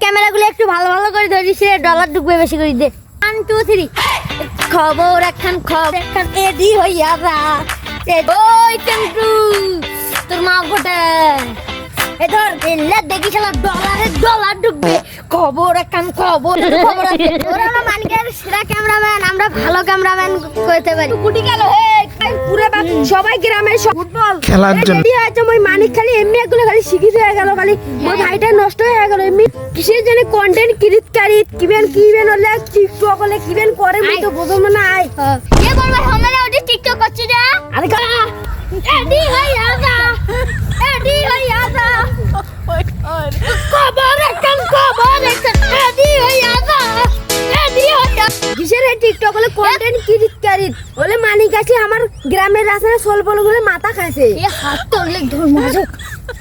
ক্যামেরাগুলো একটু ভালো ভালো করে ধরিস রে ডলার ঢুকবে বেশি করে দে। ওয়ান টু থ্রি খবর একখান খবর একখান এডি হইয়া যা। এ- ওই টেন্টু তোর মা ঘটে এ ধর এলে দেখি শালা ডলারে ডলার ঢুকবে। খবর একখান খবর খবর ওরা আমরা মানিকের সেরা ক্যামেরাম্যান আমরা ভালো ক্যামেরাম্যান করতে পারি। কুটি গেল হে। পুরো সবাই গ্রামের সব ফুটবল। খেলার জন্য। রেডি হয়েছে ওই মানিক খালি এমনি এগুলো খালি শিখিত হয়ে গেল খালি। ওই ভাইটা নষ্ট হয়ে গেল। এমনি কিসের জন্য কন্টেন্ট ক্রিয়েট করি কিবেন কিবেন হলে টিকটক হলে কিবেন করে তো বুঝব না আই। কিসের টিকটক হলে কন্টেন্ট ক্রিয়েট করি হলে মানিক আছে আমার গ্রামের রাস্তায় সোলপলগুলো মাথা খাইছে। এ হাত তোলে ধর মাজক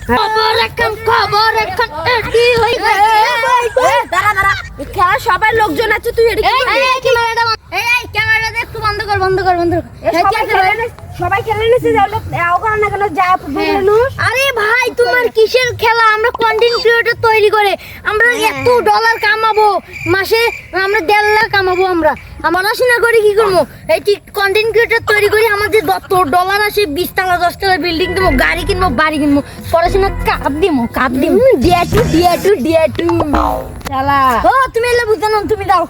খবর একখান খবর একখান এডি হইয়া দাঁড়া দাঁড়া। এই খেলার সবাই লোকজন আছে তুই এটা এই এই ক্যামেরাটা এই এই ক্যামেরাটা একটু বন্ধ কর বন্ধ কর বন্ধ কর। সবাই খেলে খেলে যাহলে ওখানে না কেন যায় ফুটবল আরে ভাই তোমার কিসের খেলা? আমরা কন্টেন্ট ক্রিয়েটর তৈরি করে আমরা এত ডলার কামাবো। মাসে আমরা দেড় লাখ কামাবো আমরা। আমরা পড়াশোনা করে কি করব? এই ঠিক কন্টেন্ট ক্রিয়েটর তৈরি করে আমাদের যত ডলার আসে বিশ টাকা দশ টাকা বিল্ডিং কিনবো গাড়ি কিনবো বাড়ি কিনবো পড়াশোনা কাপ দিমো কাপ দিমো। ডিয়া টু ডিয়া টু ডিয়া টু চালা ও তুমি এলে বুঝতে না তুমি দাও।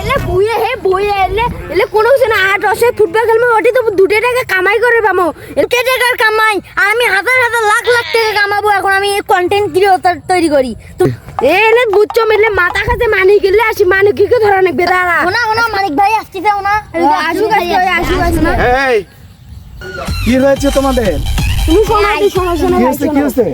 এলে বুয়ে হে বইয়ে এলে এলে কোনো কিছু না আট রসে ফুটবল খেলব ওটি তো দুটো টাকা কামাই করে পাবো। কে টাকার কামাই আর আমি হাজার হাজার লাখ লাখ টাকা কামাবো এখন আমি কন্টেন্ট ক্রিয়েটর তৈরি করি। এলে মেলে মাথা খাতে মানি গেলে আসি মানি কি ধরা নেই বেদারা ওনা ওনা মানিক ভাই আসতেছে ওনা না? এই কি হয়েছে তোমাদের? তুমি শোনো তুই শোনো শোনো কি হয়েছে কি হয়েছে?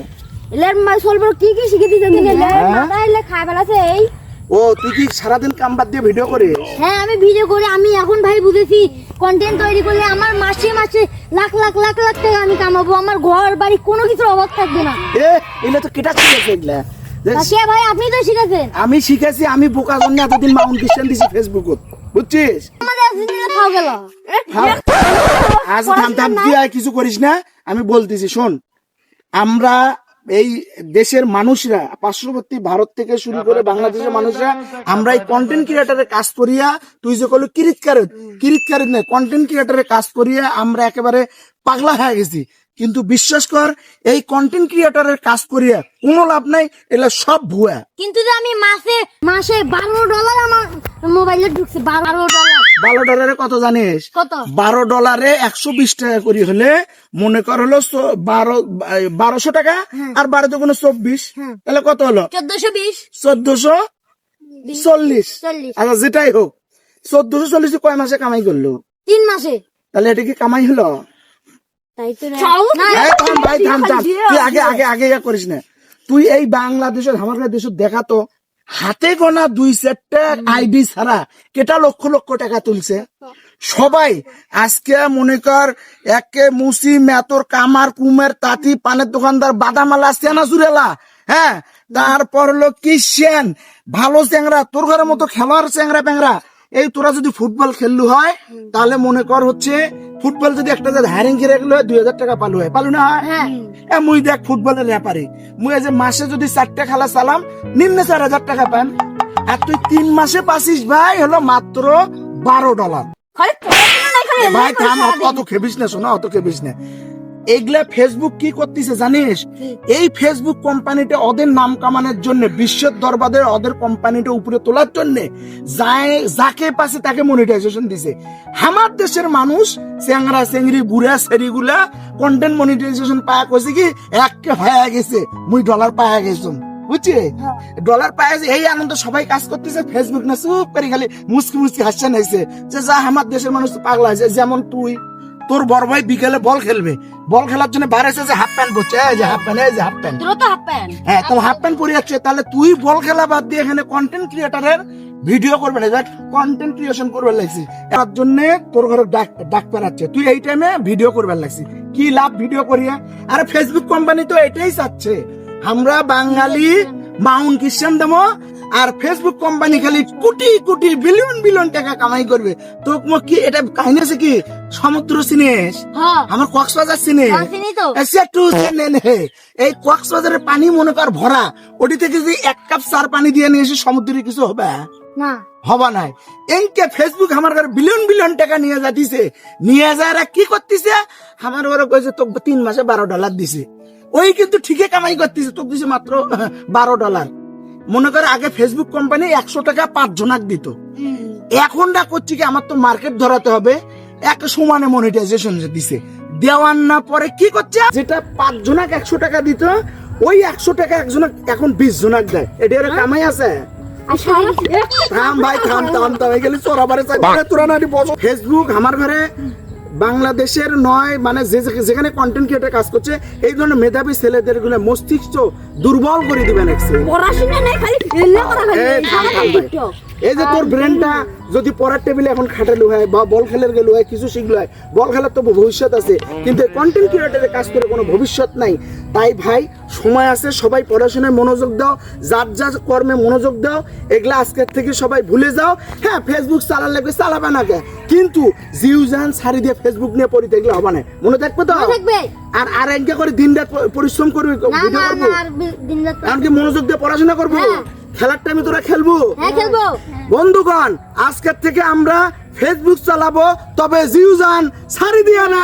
এলে মা সলবর কি কি শিখে তুমি এলে হ্যাঁ? মাথা এলে খাই ফেলাছে এই। ও তুই কি সারাদিন কাম বাদ দিয়ে ভিডিও করিস হ্যাঁ আমি ভিডিও করে আমি এখন ভাই বুঝেছি কন্টেন্ট তৈরি করলে আমার মাসে মাসে লাখ লাখ লাখ লাখ টাকা আমি কামাবো। আমার ঘর বাড়ি কোনো কিছুর অভাব থাকবে না। এ এগুলো তো কেটা এগুলা কে ভাই আপনি তো শিখেছেন। আমি শিখেছি আমি বোকা জন্য এতদিন মাউন্ট দিছি ফেসবুকত বুঝছিস। আজ থাম থাম তুই আর কিছু করিস না আমি বলতেছি শোন। আমরা এই দেশের মানুষরা পার্শ্ববর্তী ভারত থেকে শুরু করে বাংলাদেশের মানুষরা আমরা এই কন্টেন্ট ক্রিয়েটারের কাজ করিয়া তুই যে কিরিত কারত কিরিত কারত নয় কন্টেন্ট ক্রিয়েটারের কাজ করিয়া আমরা একেবারে পাগলা হয়ে গেছি। কিন্তু বিশ্বাস কর এই কন্টেন্ট ক্রিয়েটারের কাজ করিয়া কোনো লাভ নাই এগুলা সব ভুয়া। কিন্তু যে আমি মাসে মাসে বারো ডলার আমার মোবাইলে ঢুকছে বারো ডলার বারো ডলারে কত জানিস? কত? বারো ডলারে একশো বিশ টাকা করি হলে মনে কর হলো বারো বারোশো টাকা আর বারো দুগুণ চব্বিশ। তাহলে কত হলো? চোদ্দশো বিশ। চোদ্দশো চল্লিশ। চল্লিশ। আচ্ছা যেটাই হোক চোদ্দশো চল্লিশ কয় মাসে কামাই করল? তিন মাসে। তাহলে এটা কি কামাই হলো? আগে আগে আগে করিস না। তুই এই বাংলাদেশের আমার দেশ দেখাতো হাতে গোনা দুই চারটা আইডি ছাড়া কেটা লক্ষ লক্ষ টাকা তুলছে? সবাই আজকে মনে কর একে মুসি মেতর কামার কুমের তাঁতি পানের দোকানদার বাদামালা সেনা চুরেলা হ্যাঁ? তারপর হলো কিসেন ভালো চ্যাংরা তোর ঘরের মতো খেলোয়াড় চ্যাংরা প্যাংরা এই তোরা যদি ফুটবল খেললু হয় তাহলে মনে কর হচ্ছে ফুটবল যদি একটা হারিং হ্যারিং ঘিরে হয় দুই হাজার টাকা পালু হয়। পালু না হ্যাঁ? এ মুই দেখ ফুটবলের ব্যাপারে। মুই এই যে মাসে যদি চারটা খেলা চালাম নিম্নে চার হাজার টাকা পান আর তুই তিন মাসে পাসিস ভাই হলো মাত্র বারো ডলার। ভাই থাম অত খেবিস না শোনা অত খেবিস না। এগুলা ফেসবুক কি করতেছে জানিস? এই ফেসবুক কোম্পানিটা ওদের নাম কামানোর জন্য বিশ্বের দরবারে ওদের কোম্পানিটা উপরে তোলার জন্য যাই- যাকে পাশে তাকে মনিটাইজেশন দিছে। আমার দেশের মানুষ চেংরা চেংরি বুড়া সেরিগুলা কন্টেন্ট মনিটাইজেশন পায়া কইছে কি? একে হয়ে গেছে। মুই ডলার পায়া গেছুম। বুঝছি? ডলার পায় এই আনন্দ সবাই কাজ করতেছে ফেসবুক না চুপ করে খালি মুসকি মুসকি হাসছে নাইছে। যে যা আমার দেশের মানুষ তো পাগলা হয়েছে যেমন তুই তোর বড় ভাই বিকেলে বল খেলবে। বল খেলার জন্য বাইরে এসে হাফ প্যান্ট পরছে এই যে হাফ প্যান্ট এই যে হাফ প্যান্ট তোর তো হাফ প্যান্ট হ্যাঁ তাহলে হাফ প্যান্ট পরে যাচ্ছে। তাহলে তুই বল খেলা বাদ দিয়ে এখানে কন্টেন্ট ক্রিয়েটারের ভিডিও করবে না। কন্টেন্ট ক্রিয়েশন করবে লাগছি। তার জন্য তোর ঘরে ডাক ডাক পেরাচ্ছে তুই এই টাইমে ভিডিও করবে লাগছি। কি লাভ ভিডিও করিয়া? আরে ফেসবুক কোম্পানি তো এটাই চাচ্ছে। আমরা বাঙালি মাউন্ট খ্রিস্টান দেবো আর ফেসবুক কোম্পানি খালি কোটি কোটি বিলিয়ন বিলিয়ন টাকা কামাই করবে। তো কি এটা কাহিনী আছে কি? সমুদ্র চিনিস হ্যাঁ আমার কক্সবাজার চিনিস হ্যাঁ, চিনি তো। এসে একটু চেনে নে। এই কক্সবাজারের পানি মনে কর ভরা। ওটি থেকে যদি এক কাপ চার পানি দিয়ে নিয়ে এসে সমুদ্রে কিছু হবে? না। হবা নাই। এনকে ফেসবুক আমার ঘরে বিলিয়ন বিলিয়ন টাকা নিয়ে যা দিছে। নিয়ে যারা কি করতেছে? আমার ঘরে কইছে তো তিন মাসে বারো ডলার দিছে। ওই কিন্তু ঠিকই কামাই করতেছে। তো দিছে মাত্র বারো ডলার মনে করে আগে ফেসবুক কোম্পানি একশো টাকা পাঁচ জনাক দিত। এখন না করছি কি, আমার তো মার্কেট ধরাতে হবে। এক সমানে মনিটাইজেশন দিছে। দেওয়ার না পরে কি করছে? যেটা পাঁচ জনাক একশো টাকা দিত, ওই একশো টাকা একজনাক এখন বিশ জনাক দেয়। এটা এর কামাই আছে? থাম ভাই, থাম থাম থাম এগুলি চোরাবারে চাকরি তোরা না ফেসবুক আমার ঘরে বাংলাদেশের নয় মানে যে যেখানে কন্টেন্ট ক্রিয়েটার কাজ করছে এই ধরনের মেধাবী ছেলেদেরগুলো মস্তিষ্ক দুর্বল করে দিবেন এই যে তোর ব্রেনটা যদি পড়ার টেবিলে এখন খাটালো হয় বা বল খেলার গেলো হয় কিছু শিখলো হয় বল খেলার তো ভবিষ্যৎ আছে। কিন্তু কন্টেন্ট ক্রিয়েটারের কাজ করে কোনো ভবিষ্যৎ নাই। তাই ভাই সময় আছে সবাই পড়াশোনায় মনোযোগ দাও যার যার কর্মে মনোযোগ দাও এগুলা আজকের থেকে সবাই ভুলে যাও। হ্যাঁ ফেসবুক চালার লাগবে চালাবে না কে? কিন্তু জিউজান সারি দিয়ে ফেসবুক নিয়ে পড়িতে এগুলো হবে না। মনে থাকবে তো? আর আর করে দিন রাত পরিশ্রম করবে ভিডিও করব? এমনকি মনোযোগ দিয়ে পড়াশোনা করব? হ্যাঁ। খেলার টাইমে তোরা খেলব? হ্যাঁ খেলব। বন্ধুগণ আজকের থেকে আমরা ফেসবুক চালাবো তবে জিউজান সারি দিয়া না